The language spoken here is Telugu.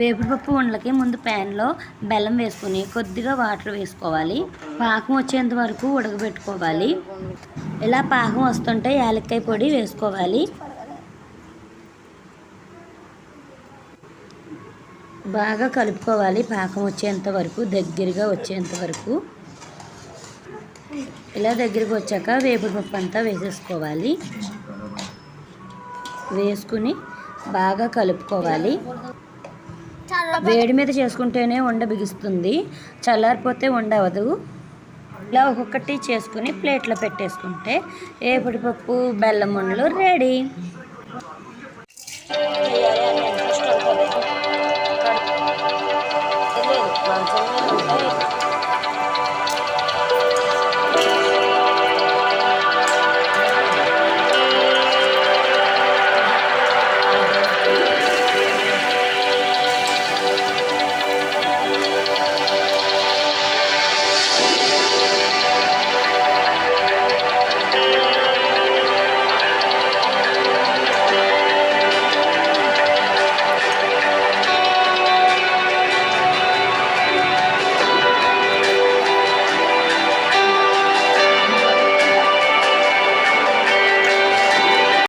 వేపుడుపప్పు ఉండలకి ముందు ప్యాన్లో బెల్లం వేసుకుని కొద్దిగా వాటర్ వేసుకోవాలి. పాకం వచ్చేంత వరకు ఉడకబెట్టుకోవాలి. ఇలా పాకం వస్తుంటే యాలక్కాయ పొడి వేసుకోవాలి. బాగా కలుపుకోవాలి. పాకం వచ్చేంత వరకు దగ్గరగా వచ్చేంత వరకు. ఇలా దగ్గరికి వచ్చాక వేపుడుపప్పు అంతా వేసేసుకోవాలి. వేసుకుని బాగా కలుపుకోవాలి. వేడి మీద చేసుకుంటేనే ఉండ బిగుస్తుంది. చల్లారిపోతే ఉండవదు ఇలా ఒక్కొక్కటి చేసుకుని ప్లేట్లో పెట్టేసుకుంటే ఏపుడిపప్పు బెల్లం ఉండలు రెడీ.